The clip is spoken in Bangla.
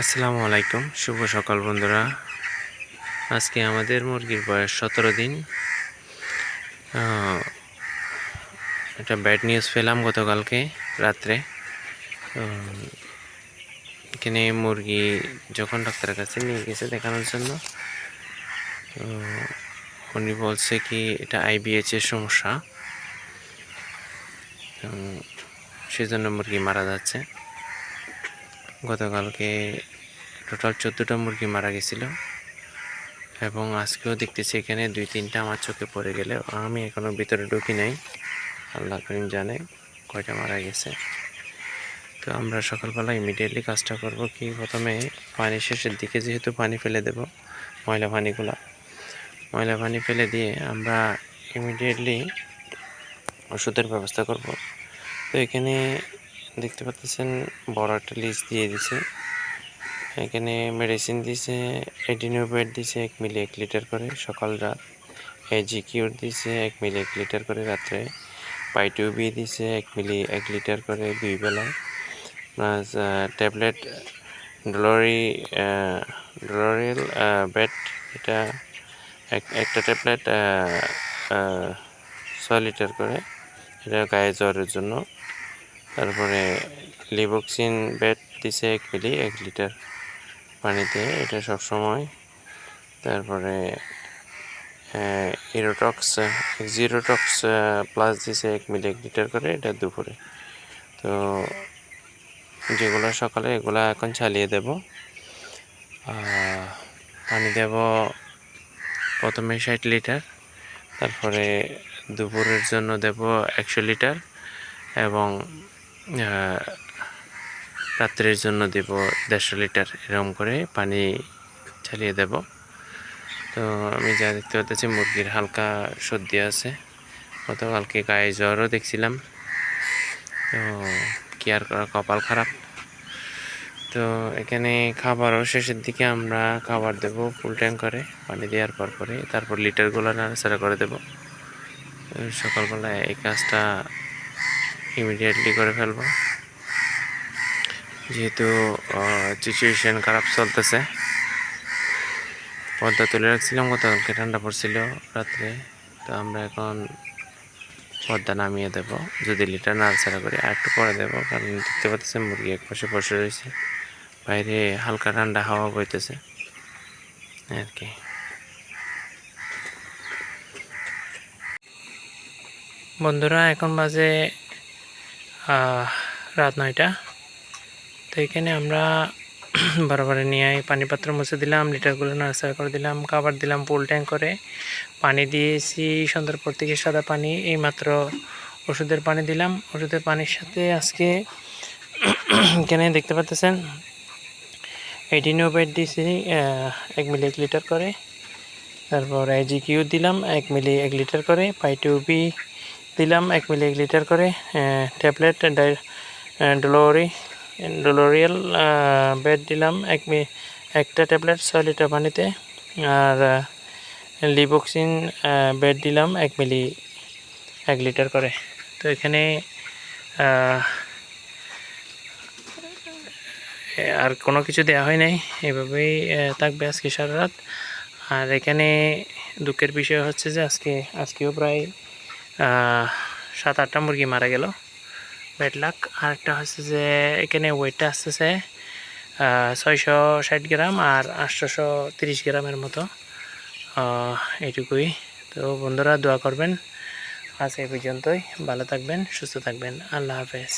আসসালামু আলাইকুম। শুভ সকাল বন্ধুরা। আজকে আমাদের মুরগির বয়স সতেরো দিন। একটা ব্যাড নিউজ পেলাম গতকালকে রাত্রে। এখানে মুরগি যখন ডাক্তারের কাছে নিয়ে গেছে দেখানোর জন্য উনি বলছে কি, এটা আইবিএচ এর সমস্যা। সেজন্য মুরগি মারা যাচ্ছে। গতকালকে টোটাল চোদ্দোটা মুরগি মারা গেছিল এবং আজকেও দেখতেছি এখানে দুই তিনটা আমার চোখে পড়ে গেলে। আমি এখনও ভিতরে ঢুকি নাই। আল্লাহ করিম জানে কয়টা মারা গেছে। তো আমরা সকালবেলা ইমিডিয়েটলি কাজটা করব কি প্রথমে পানি শেষের দিকে যেহেতু পানি ফেলে দেব, ময়লা পানিগুলা। ময়লা পানি ফেলে দিয়ে আমরা ইমিডিয়েটলি ওষুধের ব্যবস্থা করব। তো এখানে দেখতে পাচ্ছেন, বড় একটা লিস্ট দিয়ে দিছে। এখানে মেডিসিন দিছে এডিনোভেট দিছে এক মিলি এক লিটার করে সকাল রাত। এজি কিউর দিছে এক মিলি এক লিটার করে রাত্রে। পাইটিউবি দিছে এক মিলি এক লিটার করে দুই বেলা। প্লাস ট্যাবলেট ডলোরি ডলোরিয়াল বেড এটা এক, একটা ট্যাবলেট ছয় লিটার করে। এটা গায়ে জ্বরের জন্য। তারপরে লিবক্সিন বেড দিছে এক মিলি, এক লিটার পানিতে, এটা সব সময় তারপরে ইরোটক্স জিরোটক্স প্লাস দিছে এক মিলি, এক লিটার করে, এটা দুপুরে। তো যেগুলো সকালে, এগুলো এখন চালিয়ে দেব। পানি দেব প্রথমে ষাট লিটার, তারপরে দুপুরের জন্য দেব একশো লিটার এবং রাত্রের জন্য দেব দেড়শো লিটার এরকম করে পানি চালিয়ে দেব। তো আমি যা দেখতে পাচ্ছি, মুরগির হালকা সর্দি আছে। গতকালকে গায়ে জ্বরও দেখছিলাম। তো কি আর করা, কপাল খারাপ। তো এখানে খাবারও শেষের দিকে আমরা খাবার দেব ফুল ট্যাঙ্ক করে, পানি দেওয়ার পর পরে তারপর লিটারগুলো নাড়াচাড়া করে দেব। সকালবেলায় এই কাজটা ইমিডিয়েটলি করে ফেলব। যেহেতু সিচুয়েশন খারাপ চলতেছে। পর্দা তুলে রাখছিলাম, গতকালকে ঠান্ডা পড়ছিল রাত্রে। তো আমরা এখন পর্দা নামিয়ে দেব। যদি লিটার নাড়াচাড়া করি, আর একটু পরে দেবো, কারণ দেখতে পাচ্ছেন মুরগি এক পাশে বসে রয়েছে। বাইরে হালকা ঠান্ডা হাওয়া বইতেছে। আর কি। বন্ধুরা, এখন বাজে রাত নয়টা। তো এখানে আমরা বারবারে নিয়ে পানি পাত্র মুছে দিলাম লিটারগুলো নাড়াচাড়া করে দিলাম খাবার দিলাম ফুল ট্যাঙ্ক করে। পানি দিয়েছি সন্ধ্যার পর থেকে সাদা পানি এইমাত্র ওষুধের পানি দিলাম। ওষুধের পানির সাথে আজকে এখানে দেখতে পাচ্ছেন এডিনোবেট দিয়েছি আহ, এক মিলি এক লিটার করে। তারপর এজি কিউ দিলাম এক মিলি এক লিটার করে দিলাম এক মিলি এক লিটার করে ট্যাবলেট ডলোরি, ডলোরিয়াল বেড দিলাম এক মি, একটা ট্যাবলেট ছয় লিটার পানিতে, আর লিবক্সিন বেড দিলাম এক মিলি, এক লিটার করে। তো এখানে আর কোনো কিছু দেওয়া হয় নাই, এভাবেই থাকবে আজকে সারা রাত। আর এখানে দুঃখের বিষয় হচ্ছে যে আজকে, আজকেও প্রায় সাত, আটটা মুরগি মারা গেল। ব্যাড লাক আরেকটা হচ্ছে যে, এখানে ওয়েটটা আসতেছে ছয়শো ষাট গ্রাম আর আটশোশো তিরিশ গ্রামের মতো। এইটুকুই। তো বন্ধুরা, দোয়া করবেন। আজ এই পর্যন্তই। ভালো থাকবেন, সুস্থ থাকবেন। আল্লাহ হাফেজ।